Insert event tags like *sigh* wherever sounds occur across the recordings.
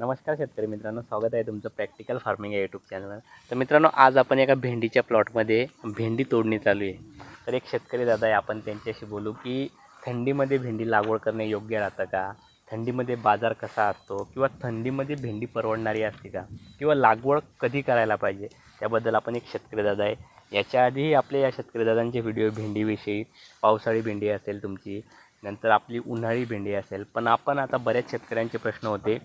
नमस्कार शेतकरी मित्रांनो स्वागत आहे तुमचं प्रॅक्टिकल फार्मिंग या यूट्यूब चॅनलवर तर मित्रांनो आज आपण एका भेंडीच्या प्लॉटमध्ये भेंडी तोडणी चालू आहे. तर एक शेतकरी दादा आहे आपण त्यांच्याशी बोलू की थंडीमध्ये भेंडी लागवड करणे योग्य राहतं का? थंडीमध्ये बाजार कसा असतो? किंवा थंडीमध्ये भेंडी परवडणारी असते का? किंवा लागवड कधी करायला पाहिजे? त्याबद्दल आपण एक शेतकरी दादा आहे. याच्या आधीही आपले या शेतकरी दादांचे व्हिडिओ भेंडीविषयी. पावसाळी भेंडी असेल तुमची नंतर आपली उन्हाळी भेंडी असेल. पण आपण आता बऱ्याच शेतकऱ्यांचे प्रश्न होते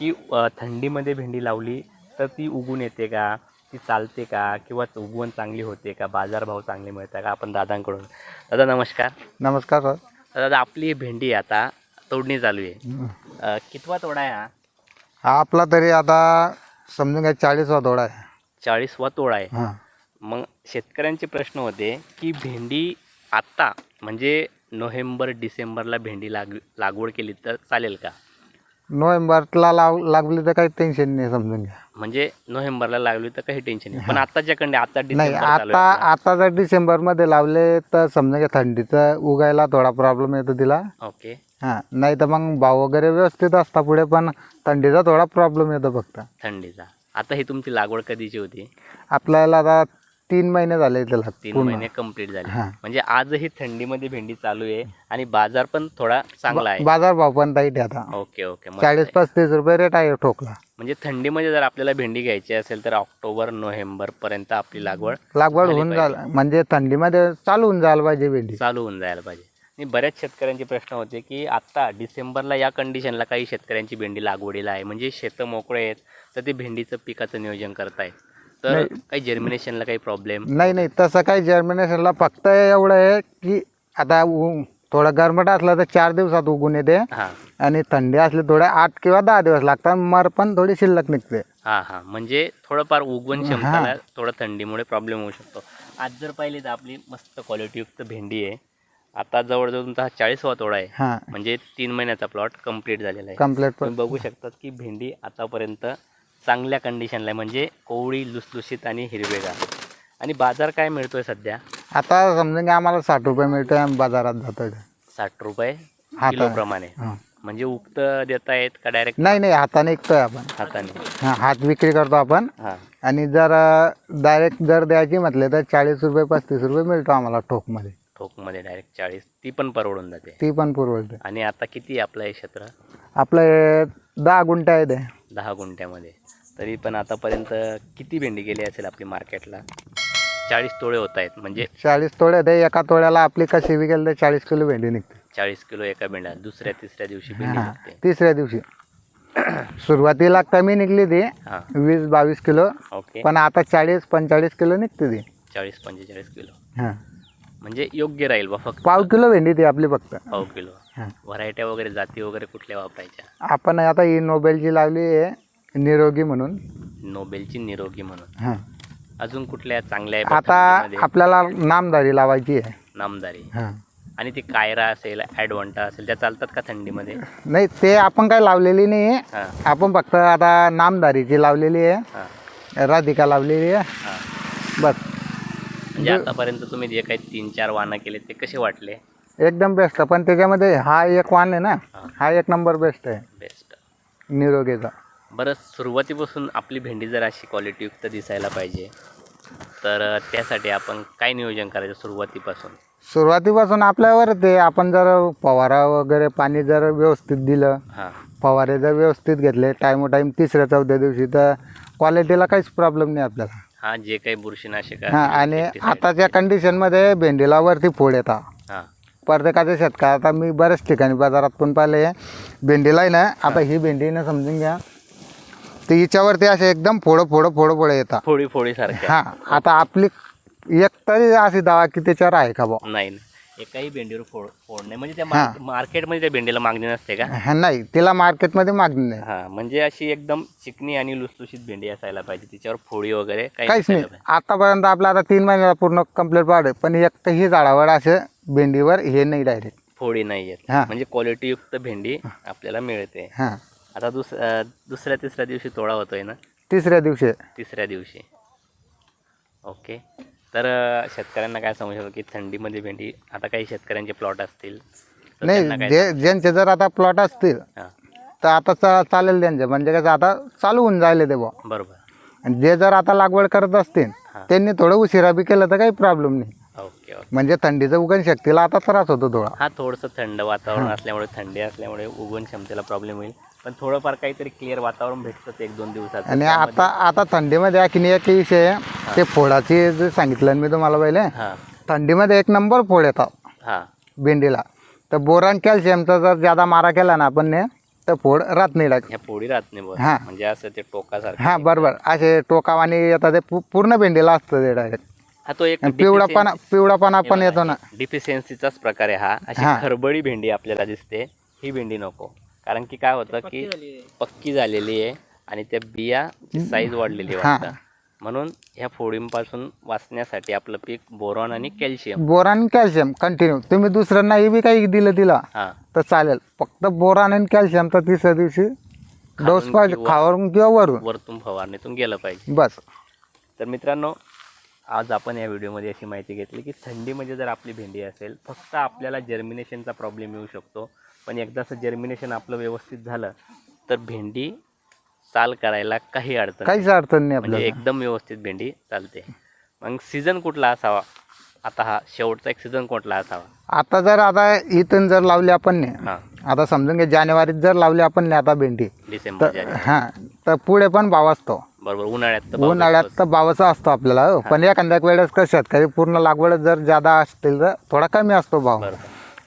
की थंडीमध्ये भेंडी लावली तर ती उगून येते का? ती चालते का? किंवा उगवण चांगली होते का? बाजारभाव चांगले मिळतात का? आपण दादांकडून. दादा नमस्कार. नमस्कार सर. तर दादा आपली भेंडी आता तोडणी चालू आहे. अ, कितवा तोडा आहे हा? हा आपला तरी आता समजून घ्या चाळीसवा थोडा आहे. चाळीसवा तोडा आहे. हां. मग शेतकऱ्यांचे प्रश्न होते की भेंडी आत्ता म्हणजे नोव्हेंबर डिसेंबरला भेंडी लाग लागवड केली तर चालेल का? नोव्हेंबरला लाव लागली तर काही टेन्शन नाही समजून घ्या. म्हणजे नोव्हेंबरला लागली तर काही टेन्शन नाही. पण आत्ताच्या कंडे आता नाही डिसेंबर चालू आता आहे. आता जर डिसेंबरमध्ये लावले तर समजून घ्या थंडीचं उगायला थोडा प्रॉब्लेम येतो तिला. ओके. हां नाही तर मग भाव वगैरे व्यवस्थित असता पुढे पण थंडीचा थोडा प्रॉब्लेम येतो फक्त. थंडीचा. आता ही तुमची लागवड कधीची होती? आपल्याला आता तीन महिने झाले त्याला तीन पूर्ण. महिने कंप्लीट झाले. हां. म्हणजे आजही थंडीमध्ये भेंडी चालू आहे आणि बाजार पण थोडा चांगला आहे. बाजार भाव पण टाईट आहे आता. Okay okay. मस्त चाळीस आहे. पस्तीस रुपये रेट आहे ठोकला. म्हणजे थंडीमध्ये जर आपल्याला भेंडी घ्यायची असेल तर ऑक्टोबर नोव्हेंबर पर्यंत आपली लागवड लागवड झाली होऊन. जाल म्हणजे थंडीमध्ये चालू होऊन जायला पाहिजे भेंडी. चालू होऊन जायला पाहिजे. आणि बऱ्याच शेतकऱ्यांचे प्रश्न होते की आत्ता डिसेंबरला या कंडिशनला काही शेतकऱ्यांची भेंडी लागवडीला आहे. म्हणजे शेतं मोकळे आहेत तर ते भेंडीचं पिकाचं नियोजन करतायत. तर. काही जर्मिनेशनला काही प्रॉब्लेम नाही नाही. तसं काही जर्मिनेशनला फक्त एवढं आहे की आता थोडं गरमट असलं तर चार दिवसात उगून येते. आणि थंडी असली थोडे आठ किंवा दहा दिवस लागतात. मर पण थोडी शिल्लक निघते. हां हां. म्हणजे थोडंफार उगवण थोडं थंडीमुळे प्रॉब्लेम होऊ शकतो. आज जर पाहिली तर आपली मस्त क्वालिटीयुक्त भेंडी आहे. आता जवळजवळ तुमचा हा चाळीसवा तोडा आहे. हां. म्हणजे तीन महिन्याचा प्लॉट कंप्लीट झालेला आहे. कंप्लीट बघू शकतात की भेंडी आतापर्यंत चांगल्या कंडिशनला आहे म्हणजे कोवळी लुसलुशीत आणि हिरवेगार. आणि बाजार काय मिळतोय सध्या? आता समजून घ्या आम्हाला साठ रुपये मिळतोय आम्ही बाजारात जातो साठ रुपये हाता- किलो प्रमाणे. हां. म्हणजे उक्त देतायत का डायरेक्ट नाही नाही हाताने विकतोय आपण. हाताने. हां हात विक्री करतो आपण. हां. आणि जर डायरेक्ट जर द्यायची म्हटले तर चाळीस रुपये पस्तीस रुपये मिळतो आम्हाला ठोकमध्ये. ठोकमध्ये डायरेक्ट चाळीस. ती पण परवडून जाते. ती पण पुरवडते. आणि आता किती आहे आपलं हे क्षेत्र? आपलं हे दहा गुंठे आहे ते. दहा गुंठ्यामध्ये. तरी पण आतापर्यंत किती भेंडी गेली असेल आपली मार्केटला? चाळीस तोळे होत आहेत. म्हणजे चाळीस तोडे ते एका तोड्याला आपली कशी विकेल तर चाळीस किलो भेंडी निघते. चाळीस किलो एका भेंड्या दुसऱ्या तिसऱ्या दिवशी भेंडी हा, निघते. तिसऱ्या दिवशी. सुरुवातीला कमी निघली ती हां. वीस बावीस किलो. ओके. पण आता चाळीस पंचेचाळीस किलो निघते ती. चाळीस पंचेचाळीस किलो. हा. म्हणजे योग्य राहील बा फक्त. पाव किलो भेंडी ती आपली फक्त. पाव किलो. व्हरायट्या वगैरे जाती वगैरे कुठल्या वापरायच्या? आपण आता ही नोबेलची लावली आहे निरोगी म्हणून. नोबेलची निरोगी म्हणून. हा. अजून कुठल्या चांगल्या आता? आपल्याला नामदारी लावायची आहे. नामदारी. हा. आणि ती कायरा असेल ॲडवंटा असेल त्या चालतात का थंडीमध्ये? नाही ते आपण काय लावलेली नाही. आहे हां. आपण फक्त आता नामदारीची लावलेली आहे. राधिका लावलेली आहे. हां. बस. म्हणजे आतापर्यंत तुम्ही जे काही तीन चार वाहनं केले ते कसे वाटले? एकदम बेस्ट पण त्याच्यामध्ये हा एक वाण आहे ना हा. एक नंबर बेस्ट आहे. बेस्ट निरोगीचा. बरं सुरुवातीपासून आपली भेंडी जर अशी क्वालिटीयुक्त दिसायला पाहिजे. तर त्यासाठी आपण काय नियोजन करायचं सुरुवातीपासून? सुरुवातीपासून आपल्यावर ते आपण जर फवारा वगैरे पाणी जर व्यवस्थित दिलं हां. फवारे जर व्यवस्थित घेतले टाईम टाईम तिसऱ्या चौथ्या दिवशी तर क्वालिटीला काहीच प्रॉब्लेम नाही आपल्याला. हां जे काही बुरशीनाशक हां आणि आताच्या कंडिशनमध्ये भेंडीला वरती फोड येतात प्रत्येकाच्या शेतकऱ्या आता मी बऱ्याच ठिकाणी बाजारात पण पाहिले भेंडीला आहे ना आता ही भेंडी ना समजून घ्या. तर हिच्यावरती असे एकदम फोडं फोडं फोडं फोडं येतात. फोडी फोडी सारख्या हां आता आपली एक तरी अशी दवा की त्याच्यावर आहे का बुवा? नाही नाही. एकाही भेंडीवर फोड फोड नाही म्हणजे त्या मार्क- मार्केटमध्ये त्या भेंडीला मागणी नसते का? हा, नाही. तिला मार्केटमध्ये मागणी नाही. हां म्हणजे अशी एकदम चिकनी आणि लुसलुशीत भेंडी असायला पाहिजे. तिच्यावर फोडी वगैरे काही काहीच नाही. नसायला. आतापर्यंत आपला आता तीन महिन्याला पूर्ण कंप्लीट वाढ पण एक तर ही झाडावर असे भेंडीवर हे नाही डायरेक्ट फोडी नाही आहेत हां. म्हणजे क्वालिटीयुक्त भेंडी आपल्याला मिळते. हां. आता दुस अं, दुसऱ्या तिसऱ्या दिवशी तोडा होतोय ना? तिसऱ्या दिवशी. तिसऱ्या दिवशी. ओके. तर शेतकऱ्यांना काय सांगू शकतो की थंडीमध्ये भेंडी आता काही शेतकऱ्यांचे प्लॉट असतील तर त्यांना नाही काय जे ज्यांचे जर आता प्लॉट असतील हां. तर आता चा चालेल त्यांचे. म्हणजे कसं आता चालू होऊन जायले ते बुवा. बरोबर. आणि जे जर आता लागवड करत असतील. त्यांनी थोडं उशिरा बी केलं तर काही प्रॉब्लेम नाही. Okay okay. म्हणजे थंडीचं उगण शक्तीला आता त्रास होतो थोडा. हा थोडंसं थंड वातावरण असल्यामुळे थंडी असल्यामुळे उगवण क्षमतेला प्रॉब्लेम होईल. पण थोडंफार काहीतरी क्लिअर वातावरण भेटतं एक दोन दिवसात. आणि आता आता थंडीमध्ये आणखीन एक विषय आहे. ते फोडाची जे सांगितलं ना मी तुम्हाला पहिले. हां. थंडीमध्ये एक नंबर फोड येतात. हां. भेंडीला. तर बोरान कॅल्शियमचा जर ज्यादा मारा केला ना आपण ने तर फोड राहत नाही लागत ह्या पोळी राहत नाही बरं हां. म्हणजे असं ते टोकासारखं हां बरोबर. असे टोकावानी येतात ते पू- पूर्ण भेंडीला असतं ते डायरेक्ट हा तो एक पिवळापणा पिवळापणा पण येतो ना. डिफिशियन्सीचाच प्रकार आहे हा. अशी हां. खरबडी भेंडी आपल्याला दिसते. ही भेंडी नको. कारण की काय होतं की पक्की झालेली आहे आणि त्या बिया साईज वाढलेली आहे हां. वाटतं. म्हणून ह्या फोडींपासून वाचण्यासाठी आपलं पीक बोरॉन आणि कॅल्शियम. बोरान कॅल्शियम कंटिन्यू तुम्ही दुसरं नाही बी काही दिलं तिला हां. तर चालेल. फक्त बोरान आणि कॅल्शियम तर तिसऱ्या दिवशी डोस पाहिजे किंवा- खावरून किंवा वरून. वरतून फवारणीतून गेलं पाहिजे. बस. तर मित्रांनो आज आपण या व्हिडिओमध्ये अशी माहिती घेतली की थंडीमध्ये जर आपली भेंडी असेल फक्त आपल्याला जर्मिनेशनचा प्रॉब्लेम येऊ शकतो. पण एकदाचं जर्मिनेशन आपलं व्यवस्थित झालं तर भेंडी चाल करायला काही अडचण. काहीच अडचण नाही म्हणजे आपल्याला. एकदम व्यवस्थित भेंडी चालते. मग सीझन कुठला असावा? आता हा शेवटचा एक सीझन कुठला असावा? आता जर आता इथून जर लावली आपण ने हां. आता समजून घे जानेवारीत जर लावली आपण ने आता भेंडी डिसेंबर तर जानेवारी. हां तर पुढे पण भाव असतो. बरोबर उन्हाळ्यात तर पाऊस उन्हाळ्यात. तर भावाचा असतो आपल्याला हो. पण एखाद्या वेळेस कसं शेतकरी पूर्ण लागवड जर जादा असतील तर थोडा कमी असतो भाव. बरोबर.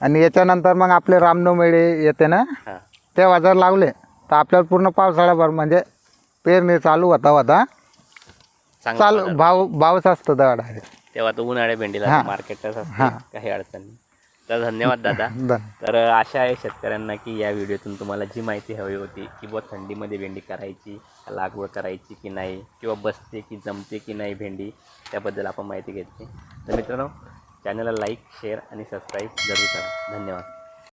आणि याच्यानंतर मग आपले रामनवमेळे येते ना हां. तेव्हा जर लावले तर आपल्याला पूर्ण पावसाळ्याभर म्हणजे पेरणी चालू होता होता. चांगला चालू बाजार. भाव भावच असतो डायरेक्ट तेव्हा तर उन्हाळ्या भेंडीला. मार्केटच असते. काही अडचण नाही. तर धन्यवाद दादा. *laughs* धन तर आशा आहे शेतकऱ्यांना की या व्हिडिओतून तुम्हाला जी माहिती हवी होती की बुवा थंडीमध्ये भेंडी करायची का लागवड करायची की नाही किंवा बसते की जमते की नाही भेंडी त्याबद्दल आपण माहिती घेतली. तर मित्रांनो चॅनलला लाईक शेअर आणि सबस्क्राईब जरूर करा. धन्यवाद.